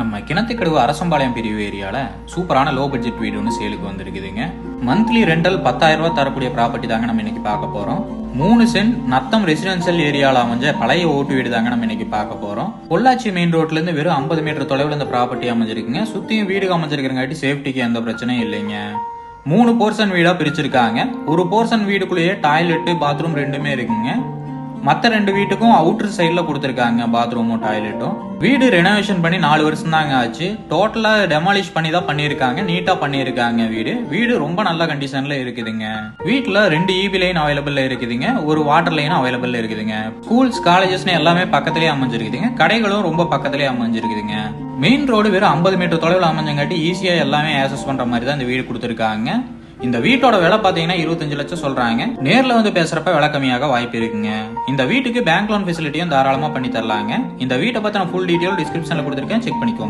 நம்ம கிணத்துக்கடுவு அரசம்பாளையம் பிரிவு ஏரியால சூப்பரான லோ பட்ஜெட் வீடு ஒன்று சேலுக்கு வந்திருக்குதுங்க. மந்த்லி ரெண்டல் பத்தாயிரம் ரூபாய் தரக்கூடிய ப்ராப்பர்ட்டி தாங்க நம்ம இன்னைக்கு பார்க்க போறோம். மூணு சென்ட் நத்தம் ரெசிடென்சியல் ஏரியால அமைஞ்ச பழைய ஓட்டு வீடு தாங்க நம்ம இன்னைக்கு பார்க்க போறோம். பொள்ளாச்சி மெயின் ரோட்ல இருந்து வெறும் 50 மீட்டர் தொலைவில் இந்த ப்ராப்பர்ட்டி அமைஞ்சிருக்குங்க. சுத்தியும் வீடு அமைஞ்சிருக்கிறங்காட்டி சேஃப்டிக்கு எந்த பிரச்சனையும் இல்லைங்க. மூணு போர்ஷன் வீடா பிரிச்சிருக்காங்க. ஒரு போர்ஷன் வீடுக்குள்ளேயே டாய்லெட் பாத்ரூம் ரெண்டுமே இருக்குங்க. மற்ற ரெண்டு வீட்டுக்கும் அவுட்டர் சைடில் கொடுத்துருக்காங்க பாத்ரூமும் டாய்லெட்டும் வீடு ரெனோவேஷன் பண்ணி நாலு வருஷம் தாங்க ஆச்சு டோட்டலாக டெமாலிஷ் பண்ணி தான் பண்ணியிருக்காங்க. நீட்டாக பண்ணியிருக்காங்க வீடு. வீடு ரொம்ப நல்ல கண்டிஷனில் இருக்குதுங்க. வீட்டில் ரெண்டு இபி லைன் அவைலபிளில் இருக்குதுங்க. ஒரு வாட்டர் லைன் அவைலபிள் இருக்குதுங்க. ஸ்கூல்ஸ் காலேஜஸ்னு எல்லாமே பக்கத்துலேயே அமைஞ்சிருக்குதுங்க. கடைகளும் ரொம்ப பக்கத்துலேயே அமைஞ்சிருக்குதுங்க. மெயின் ரோடு வெறும் ஐம்பது மீட்டர் தொலைவில் அமைஞ்சங்காட்டி ஈஸியாக எல்லாமே ஆக்சஸ் பண்ணுற மாதிரி தான் இந்த வீடு கொடுத்துருக்காங்க. இந்த வீட்டோட விலை பாத்தீங்கன்னா இருபத்தஞ்சு லட்சம் சொல்றாங்க. நேர்ல வந்து பேசுறப்ப விலை கம்மியாக வாய்ப்பு இருக்குங்க. இந்த வீட்டுக்கு பேங்க் லோன் ஃபெசிலிட்டியும் தாராளமா பண்ணி தரலாங்க. இந்த வீட்டை பத்தின ஃபுல் டீடைல் டிஸ்கிரிப்ஷன்ல கொடுத்துருக்கேன். செக் பண்ணிக்கோங்க.